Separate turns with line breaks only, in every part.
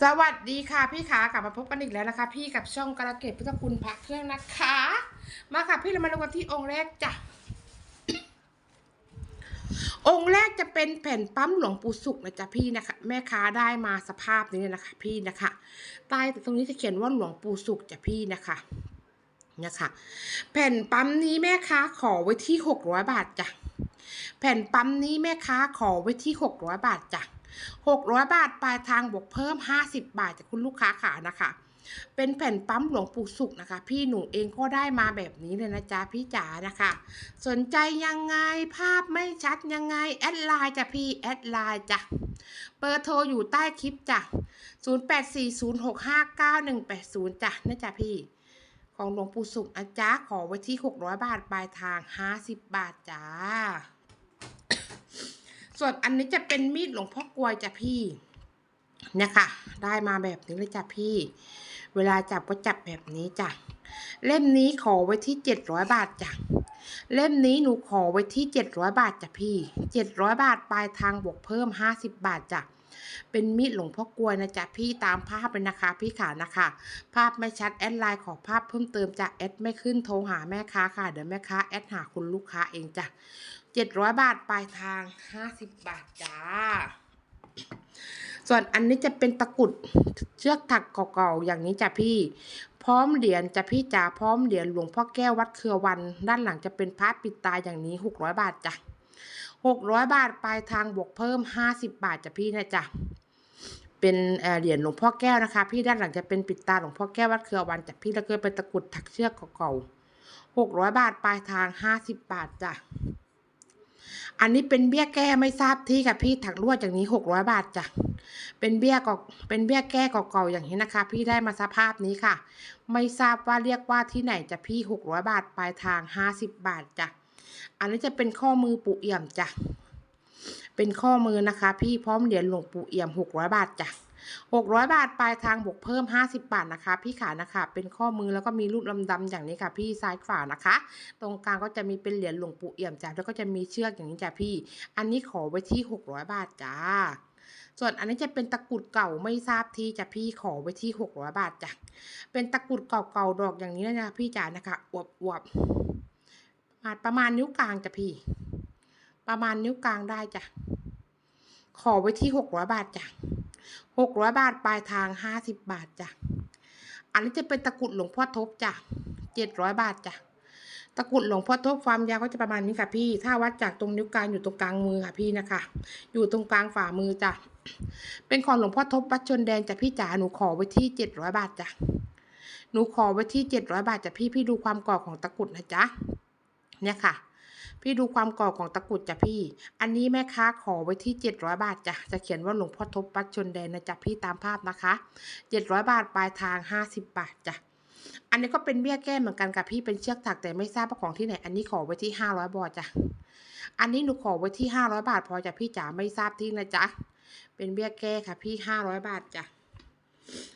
สวัสดีค่ะพี่ขากลับมาพบกันอีกแล้วนะคะ พี่กับช่องกระเกตพุทธคุณพักเครื่องนะคะ มาค่ะพี่เรามาดูกันที่องค์แรกจ้ะองค์แรกจะเป็นแผ่นปั๊มหลวงปู่สุขนะจ๊ะพี่นะคะ แม่ค้าได้มาสภาพนี้เลยนะคะ พี่นะคะใต้ตรงนี้จะเขียนว่าหลวงปู่สุขจ้ะพี่นะคะนะคะแผ่นปั๊มนี้แม่ค้าขอไว้ที่หกร้อยบาทจ้ะแผ่นปั๊มนี้แม่ค้าขอไว้ที่หกร้อยบาทจ้ะ หกร้อยบาทปลายทางบวกเพิ่มห้าสิบบาทจากคุณลูกค้าขานะคะ เป็นแผ่นปั๊มหลวงปู่สุขนะคะ พี่หนูเองก็ได้มาแบบนี้เลยนะจ๊ะพี่จ๋านะคะ สนใจยังไงภาพไม่ชัดยังไง แอดไลน์จ้ะพี่แอดไลน์จ้ะเบอร์โทรอยู่ใต้คลิปจ้ะ0840659180จ้ะนะจ๊ะพี่ของหลวงปู่สุขนะจ๊ะขอไว้ที่ 600 บาทปลายทาง 50 บาทจ้า ส่วนอันนี้จะเป็นมีดหลวงพ่อกลวยจ้ะพี่เนี่ยค่ะ ได้มาแบบนี้เลยจ้ะพี่ เวลาจับก็จับแบบนี้จ้ะ เล่มนี้ขอไว้ที่700บาทจ้ะ เล่มนี้หนูขอไว้ที่700บาทจ้ะพี่700บาทปลายทางบวกเพิ่ม50บบาทจ้ะ เป็นมีดหลวงพ่อกลวยนะจ๊ะพี่ตามภาพเลยนะคะ พี่ขานะคะ ภาพไม่ชัดแอดไลน์ขอภาพเพิ่มเติมจะแอดไม่ขึ้นโทรหาแม่ค้าค่ะ เดี๋ยวแม่ค้าแอดหาคุณลูกค้าเองจ้ะ เจ็ดร้อยบาทปลายทางห้าสิบบาทจ้า ส่วนอันนี้จะเป็นตะกุดเชือกถักเก่าๆอย่างนี้จ้ะพี่ พร้อมเหรียญจ้ะพี่จ๋าพร้อมเหรียญหลวงพ่อแก้ววัดเครือวัน ด้านหลังจะเป็นพระปิดตาอย่างนี้หกร้อยบาทจ้ะหกร้อยบาทปลายทางบวกเพิ่มห้าสิบบาทจ้ะพี่นะจ๊ะเป็นเหรียญหลวงพ่อแก้วนะคะ พี่ด้านหลังจะเป็นปิดตาหลวงพ่อแก้ววัดเครือวันจากพี่แล้วก็เป็นตะกุดถักเชือกเก่าๆหกร้อยบาทปลายทางห้าสิบบาทจ้ะ อันนี้เป็นเบี้ยแก้ไม่ทราบที่ค่ะพี่ถักลวดอย่างนี้หกร้อยบาทจ้ะเป็นเบี้ยกเป็นเบี้ยแก้เก่าๆอย่างนี้นะคะ พี่ได้มาสภาพนี้ค่ะ ไม่ทราบว่าเรียกว่าที่ไหนจะพี่หกร้อยบาทปลายทางห้าสิบบาทจ้ะอันนี้จะเป็นข้อมือปูเอี่ยมจ้ะเป็นข้อมือนะคะ พี่พร้อมเหรียญหลวงปู่เอี่ยมหกร้อยบาทจ้ะ 600 บาทปลายทางบวกเพิ่ม 50 บาทนะคะ พี่ขานะคะ เป็นข้อมือแล้วก็มีรูปลำดำอย่างนี้ค่ะ พี่ซ้ายขวานะคะ ตรงกลางก็จะมีเป็นเหรียญหลวงปู่เอี่ยมจ้ะแล้วก็จะมีเชือกอย่างนี้จ้ะพี่ อันนี้ขอไว้ที่ 600 บาทจ้าส่วนอันนี้จะเป็นตะกรุดเก่าไม่ทราบที่จะพี่ขอไว้ที่ 600 บาทจ้ะ เป็นตะกรุดเก่าๆดอกอย่างนี้นะพี่จ๋านะคะอวบๆประมาณนิ้วกลางจ้ะพี่ ประมาณนิ้วกลางได้จ้ะ ขอไว้ที่หกร้อยบาทจ้ะ หกร้อยบาทปลายทางห้าสิบบาทจ้ะ อันนี้จะเป็นตะกุดหลวงพ่อทบจ้ะเจ็ดร้อยบาทจ้ะ ตะกุดหลวงพ่อทบความยาวก็จะประมาณนี้ค่ะพี่ ถ้าวัดจากตรงนิ้วกลางอยู่ตรงกลางมือค่ะพี่นะคะ อยู่ตรงกลางฝ่ามือจ้ะ เป็นของหลวงพ่อทบวัดชนแดนจ้ะพี่จ๋า หนูขอไว้ที่เจ็ดร้อยบาทจ้ะ หนูขอไว้ที่เจ็ดร้อยบาทจ้ะพี่ พี่ดูความก่อของตะกุดนะจ๊ะ เนี่ยค่ะ พี่ดูความก่อของตะกุดจ้ะพี่ อันนี้แม่ค้าขอไว้ที่ 700 บาทจ้ะ จะเขียนว่าหลวงพ่อทบปัดชนแดนนะจ๊ะพี่ตามภาพนะคะ 700 บาทปลายทาง 50 บาทจ้ะอันนี้ก็เป็นเบี้ยแก้เหมือนกันกับพี่เป็นเชือกถักแต่ไม่ทราบว่าของที่ไหน อันนี้ขอไว้ที่ 500 บาทจ้ะ อันนี้หนูขอไว้ที่ 500 บาท พอจ้ะพี่จ๋าไม่ทราบที่นะจ๊ะ เป็นเบี้ยแก้ค่ะพี่ 500 บาทจ้ะ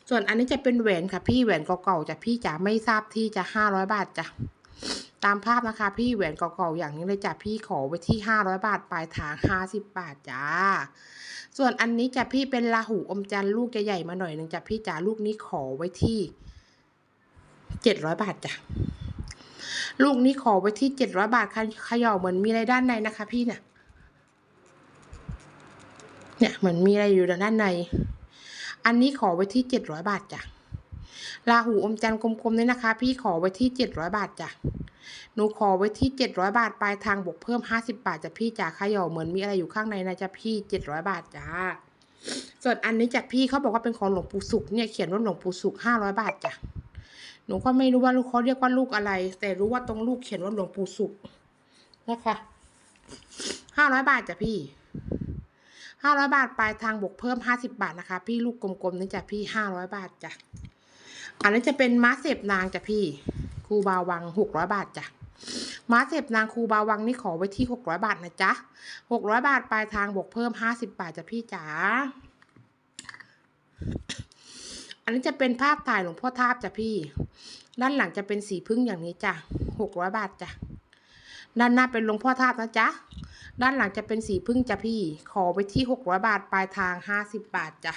ส่วนอันนี้จะเป็นแหวนค่ะพี่แหวนเก่าๆจ้ะพี่จ๋าไม่ทราบที่จะ500 บาทจ้ะ ตามภาพนะคะ พี่แหวนเก่าๆอย่างนี้เลยจ้ะพี่ขอไว้ที่ห้าร้อยบาทปลายทางห้าสิบบาทจ้า ส่วนอันนี้จะพี่เป็นลาหูอมจันทร์ลูกใหญ่ๆมาหน่อยหนึ่งจ้ะพี่จ๋าลูกนี้ขอไว้ที่เจ็ดร้อยบาทจ้ะลูกนี้ขอไว้ที่เจ็ดร้อยบาทเขย่าเหมือนมีอะไรด้านในนะคะ พี่เนี่ยเนี่ยเหมือนมีอะไรอยู่ด้านใน อันนี้ขอไว้ที่เจ็ดร้อยบาทจ้ะ ลาหูอมจันทร์กลมๆนี่นะคะ พี่ขอไว้ที่เจ็ดร้อยบาทจ้ะหนูขอไว้ที่เจ็ดร้อยบาทปลายทางบวกเพิ่มห้าสิบาทจ้ะพี่จ๋าขย่อเหมือนมีอะไรอยู่ข้างในนะจ๊ะพี่เจ็ดร้อยบาทจ้าส่วนอันนี้จ้ะพี่เขาบอกว่าเป็นของหลวงปู่สุขเนี่ยเขียนว่าหลวงปู่สุขห้าร้อยบาทจ้ะหนูก็ไม่รู้ว่าลูกเขาเรียกว่าลูกอะไร แต่รู้ว่าตรงลูกเขียนว่าหลวงปู่สุขนะคะห้าร้อยบาทจ้ะพี่ห้าร้อยบาทปลายทางบวกเพิ่มห้าสิบาทนะคะ พี่ลูกกลมๆนี่จ้ะพี่ห้าร้อยบาทจ้ะ อันนี้จะเป็นม้าเสพนางจ้ะพี่ครูบาวังหกร้อยบาทจ้ะม้าเสพนางครูบาวังนี่ขอไว้ที่หกร้อยบาทนะจ๊ะหกร้อยบาทปลายทางบวกเพิ่มห้าสิบาทจ้ะพี่จ๋าอันนี้จะเป็นภาพถ่ายหลวงพ่อทาบจ้ะพี่ ด้านหลังจะเป็นสีพึ่งอย่างนี้จ้ะหกร้อยบาทจ้ะด้านหน้าเป็นหลวงพ่อทาบนะจ๊ะ ด้านหลังจะเป็นสีพึ่งจ้ะพี่ ขอไว้ที่หกร้อยบาทปลายทางห้าสิบบาทจ้ะ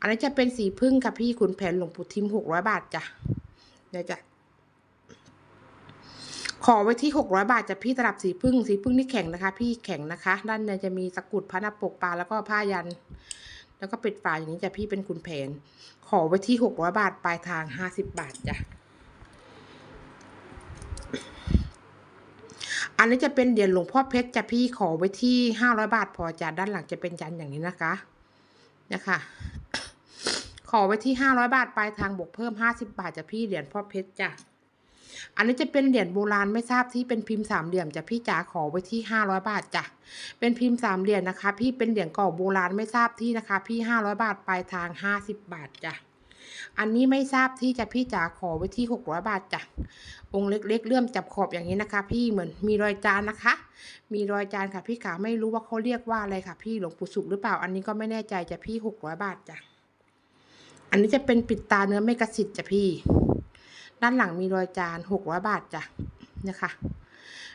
อันนี้จะเป็นสีพึ่งค่ะพี่ขุนแผนหลวงปู่ทิมหกร้อยบาทจ้ะเดี๋ยวจะขอไว้ที่หกร้อยบาทจะพี่ตลับสีพึ่งสีพึ่งนี่แข็งนะคะ พี่แข็งนะคะด้านในจะมีตะกรุดพระนาปกปลาแล้วก็ผ้ายัน แล้วก็ปิดฝาอย่างนี้จะพี่เป็นขุนแผน ขอไว้ที่หกร้อยบาทปลายทางห้าสิบบาทจ้ะอันนี้จะเป็นเหรียญหลวงพ่อเพชรจะพี่ขอไว้ที่ห้าร้อยบาทพอจ้ะด้านหลังจะเป็นยันอย่างนี้นะคะนะคะ ขอไว้ที่ห้าร้อยบาทปลายทางบวกเพิ่มห้าสิบาทจะพี่เหรียญพ่อเพชรจ้ะอันนี้จะเป็นเหรียญโบราณไม่ทราบที่เป็นพิมพ์สามเหลี่ยมจะพี่จ๋าขอไว้ที่ห้าร้อยบาทจ้ะเป็นพิมพ์สามเหรียญนะคะ พี่เป็นเหรียญก่อโบราณไม่ทราบที่นะคะ พี่ห้าร้อยบาทปลายทางห้าสิบบาทจ้ะอันนี้ไม่ทราบที่จะพี่จ๋าขอไว้ที่หกร้อยบาทจ้ะ องค์เล็กๆเลื่อมจับขอบอย่างนี้นะคะ พี่เหมือนมีรอยจานนะคะ มีรอยจานค่ะพี่ขาไม่รู้ว่าเขาเรียกว่าอะไรค่ะ พี่หลวงปู่สุขหรือเปล่า อันนี้ก็ไม่แน่ใจจะพี่หกร้อยบาทจ้ะ อันนี้จะเป็นปิดตาเนื้อเมกะสิทธิ์จ้ะพี่ ด้านหลังมีรอยจานหกร้อยบาทจ้ะนะคะ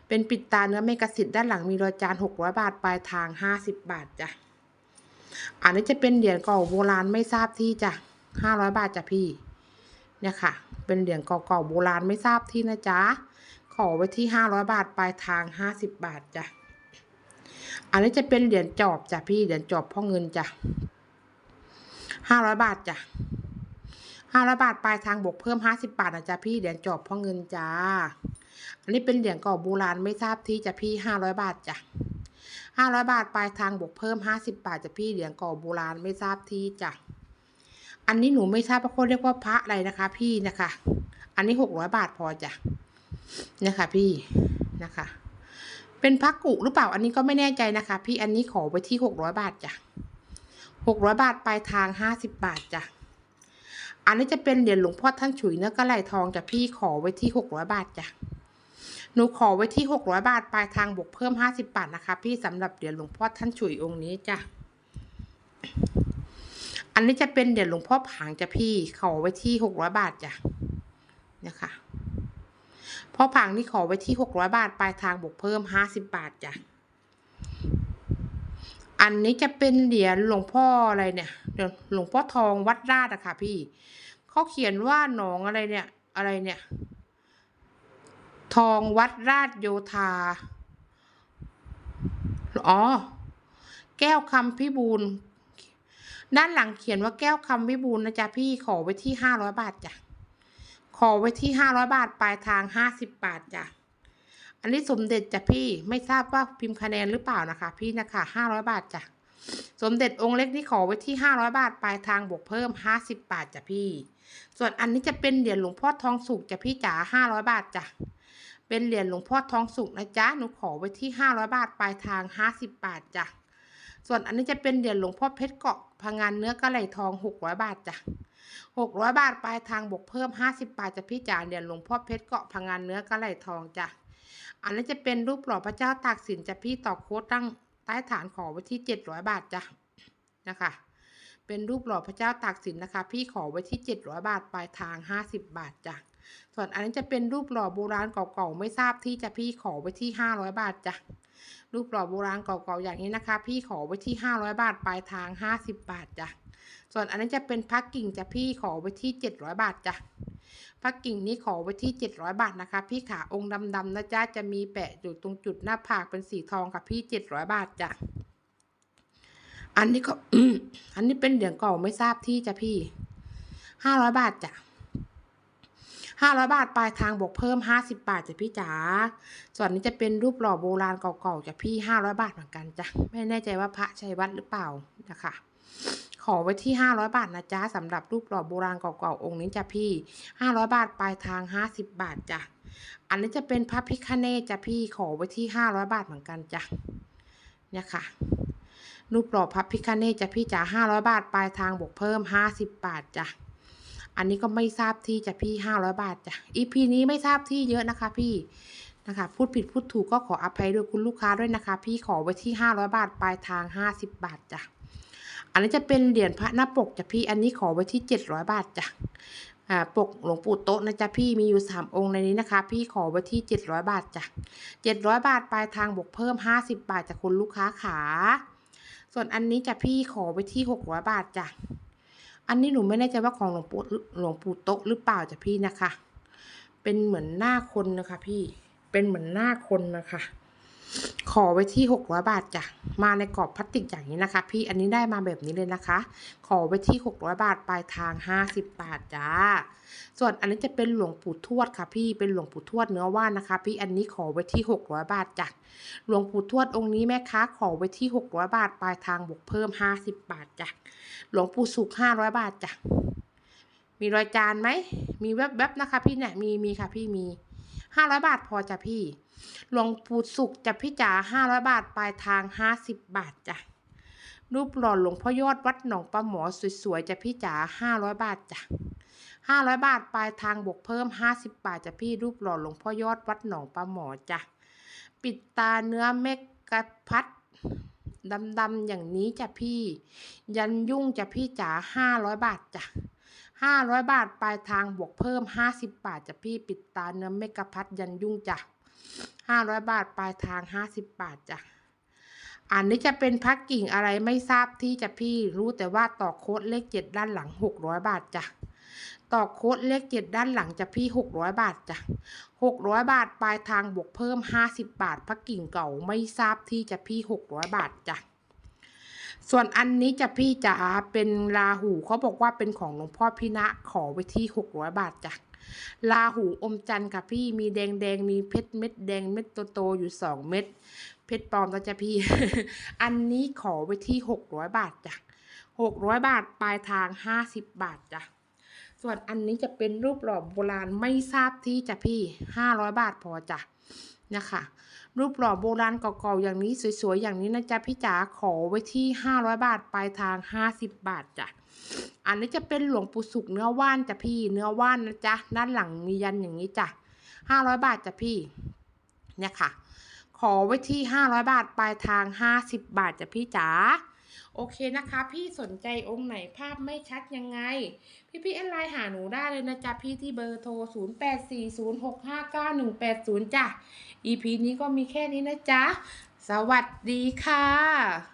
เป็นปิดตาเนื้อเมกะสิทธิ์ด้านหลังมีรอยจานหกร้อยบาทปลายทางห้าสิบบาทจ้ะอันนี้จะเป็นเหรียญเก่าโบราณไม่ทราบที่จ้ะห้าร้อยบาทจ้ะพี่ เนี่ยค่ะ เป็นเหรียญเก่าๆโบราณไม่ทราบที่นะจ๊ะ ขอไว้ที่ห้าร้อยบาทปลายทางห้าสิบบาทจ้ะ อันนี้จะเป็นเหรียญจอบจ้ะพี่ เหรียญจอบพ่อเงินจ้ะ ห้าร้อยบาทจ้ะห้าร้อยบาทปลายทางบวกเพิ่มห้าสิบบาทนะจ๊ะพี่เหรียญจอบพ่อเงินจ้า อันนี้เป็นเหรียญก่าโบราณไม่ทราบที่จ้ะพี่ห้าร้อยบาทจ้ะห้าร้อยบาทปลายทางบวกเพิ่มห้าสิบบาทจ้ะพี่เหรียญก่าโบราณไม่ทราบที่จ้ะอันนี้หนูไม่ทราบว่าเขาเรียกว่าพระอะไรนะคะ พี่นะคะ อันนี้หกร้อยบาทพอจ้ะนะคะ พี่นะคะ เป็นพระกุหรือเปล่าอันนี้ก็ไม่แน่ใจนะคะ พี่อันนี้ขอไว้ที่หกร้อยบาทจ้ะ หกร้อยบาทปลายทางห้าสิบบาทจ้ะอันนี้จะเป็นเหรียญหลวงพ่อท่านฉุยเนื้อกระไหลทองจ้ะพี่ขอไว้ที่หกร้อยบาทจ้ะหนูขอไว้ที่หกร้อยบาทปลายทางบวกเพิ่มห้าสิบบาทนะคะ พี่สำหรับเหรียญหลวงพ่อท่านฉุยองค์นี้จ้ะอันนี้จะเป็นเหรียญหลวงพ่อผางจ้ะพี่ขอไว้ที่หกร้อยบาทจ้ะเนี่ยค่ะพ่อผางนี่ขอไว้ที่หกร้อยบาทปลายทางบวกเพิ่มห้าสิบบาทจ้ะ อันนี้จะเป็นเหรียญหลวงพ่ออะไรเนี่ยหลวงพ่อทองวัดราชอะค่ะ พี่เขาเขียนว่าหนองอะไรเนี่ยอะไรเนี่ย ทองวัดราชโยธาอ๋อแก้วคำพิบูลด้านหลังเขียนว่าแก้วคำวิบูลนะจ๊ะพี่ขอไว้ที่ห้าร้อยบาทจ้ะขอไว้ที่ห้าร้อยบาทปลายทางห้าสิบบาทจ้ะ อันนี้สมเด็จจ้ะพี่ไม่ทราบว่าพิมพ์คะแนนหรือเปล่านะคะ พี่นะคะห้าร้อยบาทจ้ะสมเด็จองค์เล็กนี่ขอไว้ที่ห้าร้อยบาทปลายทางบวกเพิ่มห้าสิบบาทจ้ะพี่ ส่วนอันนี้จะเป็นเหรียญหลวงพ่อทองสุกจ้ะพี่จ๋าห้าร้อยบาทจ้ะเป็นเหรียญหลวงพ่อทองสุกนะจ๊ะหนูขอไว้ที่ห้าร้อยบาทปลายทางห้าสิบบาทจ้ะส่วนอันนี้จะเป็นเหรียญหลวงพ่อเพชรเกาะพังงานเนื้อกระไหลทองหกร้อยบาทจ้ะหกร้อยบาทปลายทางบวกเพิ่มห้าสิบบาทจะพี่จ๋าเหรียญหลวงพ่อเพชรเกาะพังงานเนื้อกระไหลทองจ้ะ อันนี้จะเป็นรูปหล่อพระเจ้าตากสินจะพี่ต่อโค้ดตั้งใต้ฐานขอไว้ที่เจ็ดร้อยบาทจ้ะนะคะ เป็นรูปหล่อพระเจ้าตากสินนะคะ พี่ขอไว้ที่เจ็ดร้อยบาทปลายทางห้าสิบบาทจ้ะส่วนอันนี้จะเป็นรูปหล่อโบราณเก่าๆไม่ทราบที่จะพี่ขอไว้ที่ห้าร้อยบาทจ้ะรูปหล่อโบราณเก่าๆอย่างนี้นะคะ พี่ขอไว้ที่ห้าร้อยบาทปลายทางห้าสิบบาทจ้ะส่วนอันนี้จะเป็นพักกิ่งจะพี่ขอไว้ที่เจ็ดร้อยบาทจ้ะ พักกิ่งนี้ขอไว้ที่เจ็ดร้อยบาทนะคะ พี่ขาองค์ดำๆนะจ๊ะจะมีแปะอยู่ตรงจุดหน้าผากเป็นสีทองค่ะพี่เจ็ดร้อยบาทจ้ะอันนี้ก็อันนี้เป็นเหรียญเก่าไม่ทราบที่จ้ะพี่ห้าร้อยบาทจ้ะห้าร้อยบาทปลายทางบวกเพิ่มห้าสิบบาทจ้ะพี่จ๋า ส่วนนี้จะเป็นรูปหล่อโบราณเก่าๆจ้ะพี่ห้าร้อยบาทเหมือนกันจ้ะ ไม่แน่ใจว่าพระชัยวัดหรือเปล่านะคะ ขอไว้ที่ห้าร้อยบาทนะจ๊ะสำหรับรูปหล่อโบราณเก่าๆองค์นี้จ้ะพี่ห้าร้อยบาทปลายทางห้าสิบบาทจ้ะอันนี้จะเป็นพระพิฆเนศจ้ะพี่ขอไว้ที่ห้าร้อยบาทเหมือนกันจ้ะเนี่ยค่ะรูปหล่อพระพิฆเนศจ้ะพี่จ๋าห้าร้อยบาทปลายทางบวกเพิ่มห้าสิบบาทจ้ะอันนี้ก็ไม่ทราบที่จ้ะพี่ห้าร้อยบาทจ้ะอีพีนี้ไม่ทราบที่เยอะนะคะพี่นะคะ พูดผิดพูดถูกก็ขออภัยด้วยคุณลูกค้าด้วยนะคะ พี่ขอไว้ที่ห้าร้อยบาทปลายทางห้าสิบบาทจ้ะ อันนี้จะเป็นเหรียญพระหน้าปกจ้ะพี่ อันนี้ขอไว้ที่เจ็ดร้อยบาทจ้ะอ่าปกหลวงปู่โต๊ะนะจ๊ะพี่มีอยู่สามองค์ในนี้นะคะ พี่ขอไว้ที่เจ็ดร้อยบาทจ้ะเจ็ดร้อยบาทปลายทางบวกเพิ่มห้าสิบบาทจากคุณลูกค้าขา ส่วนอันนี้จ้ะพี่ขอไว้ที่หกร้อยบาทจ้ะอันนี้หนูไม่แน่ใจว่าของหลวงปู่หลวงปู่โต๊ะหรือเปล่าจ้ะพี่นะคะ เป็นเหมือนหน้าคนนะคะ พี่เป็นเหมือนหน้าคนนะคะ ขอไว้ที่หกร้อยบาทจ้ะ มาในกรอบพลาสติกอย่างนี้นะคะ พี่อันนี้ได้มาแบบนี้เลยนะคะ ขอไว้ที่หกร้อยบาทปลายทางห้าสิบบาทจ้า ส่วนอันนี้จะเป็นหลวงปู่ทวดค่ะ พี่เป็นหลวงปู่ทวดเนื้อว่านนะคะ พี่อันนี้ขอไว้ที่หกร้อยบาทจ้ะหลวงปู่ทวดองค์นี้แม่ค้าขอไว้ที่หกร้อยบาทปลายทางบวกเพิ่มห้าสิบบาทจ้ะหลวงปู่สุขห้าร้อยบาทจ้ะมีรอยจานไหมมีแวบๆนะคะ พี่เนี่ยมีมีค่ะพี่มี ห้าร้อยบาทพอจ้ะพี่ หลวงปู่สุขจะพี่จ๋าห้าร้อยบาทปลายทางห้าสิบบาทจ้ะ รูปหล่อหลวงพ่อยอดวัดหนองปลาหมอสวยๆจะพี่จ๋าห้าร้อยบาทจ้ะห้าร้อยบาทปลายทางบวกเพิ่มห้าสิบบาทจ้ะพี่รูปหล่อหลวงพ่อยอดวัดหนองปลาหมอจ้ะ ปิดตาเนื้อเมกกะพัดดำๆอย่างนี้จ้ะพี่ ยันยุ่งจ้ะพี่จ๋าห้าร้อยบาทจ้ะ ห้าร้อยบาทปลายทางบวกเพิ่มห้าสิบบาท จะพี่ปิดตาเนื้อเมกะพัดยันยุ่งจ้ะห้าร้อยบาทปลายทางห้าสิบบาทจ้ะอันนี้จะเป็นพักกิ่งอะไรไม่ทราบที่จะพี่รู้แต่ว่าต่อโค้ดเลขเจ็ดด้านหลังหกร้อยบาทจ้ะต่อโค้ดเลขเจ็ดด้านหลังจะพี่หกร้อยบาทจ้ะหกร้อยบาทปลายทางบวกเพิ่มห้าสิบบาทพักกิ่งเก่าไม่ทราบที่จะพี่หกร้อยบาทจ้ะ ส่วนอันนี้จะพี่จะเป็นลาหูเขาบอกว่าเป็นของหลวงพ่อพินะขอไว้ที่หกร้อยบาทจ้ะลาหูอมจันทร์ค่ะพี่มีแดงแดงมีเพชรเม็ดแดงเม็ดโตๆอยู่สองเม็ดเพชรปลอมนะจ๊ะพี่ อันนี้ขอไว้ที่หกร้อยบาทจ้ะหกร้อยบาทปลายทางห้าสิบบาทจ้ะส่วนอันนี้จะเป็นรูปหล่อโบราณไม่ทราบที่จ้ะพี่ห้าร้อยบาทพอจ้ะ นะคะรูปหล่อโบราณเก่าๆอย่างนี้สวยๆอย่างนี้นะจ๊ะพี่จ๋าขอไว้ที่ห้าร้อยบาทปลายทางห้าสิบบาทจ้ะอันนี้จะเป็นหลวงปู่สุกเนื้อว่านจ้ะพี่เนื้อว่านนะจ๊ะด้านหลังมียันอย่างนี้จ้ะห้าร้อยบาทจ้ะพี่เนี่ยค่ะขอไว้ที่ห้าร้อยบาทปลายทางห้าสิบบาทจ้ะพี่จ๋า โอเคนะคะ พี่สนใจองค์ไหนภาพไม่ชัดยังไง พี่พี่แอดไลน์หาหนูได้เลยนะจ๊ะ พี่ที่เบอร์โทร 0 8 4 0 6 5 9 1 8 0 จ้ะ EP นี้ก็มีแค่นี้นะจ๊ะ สวัสดีค่ะ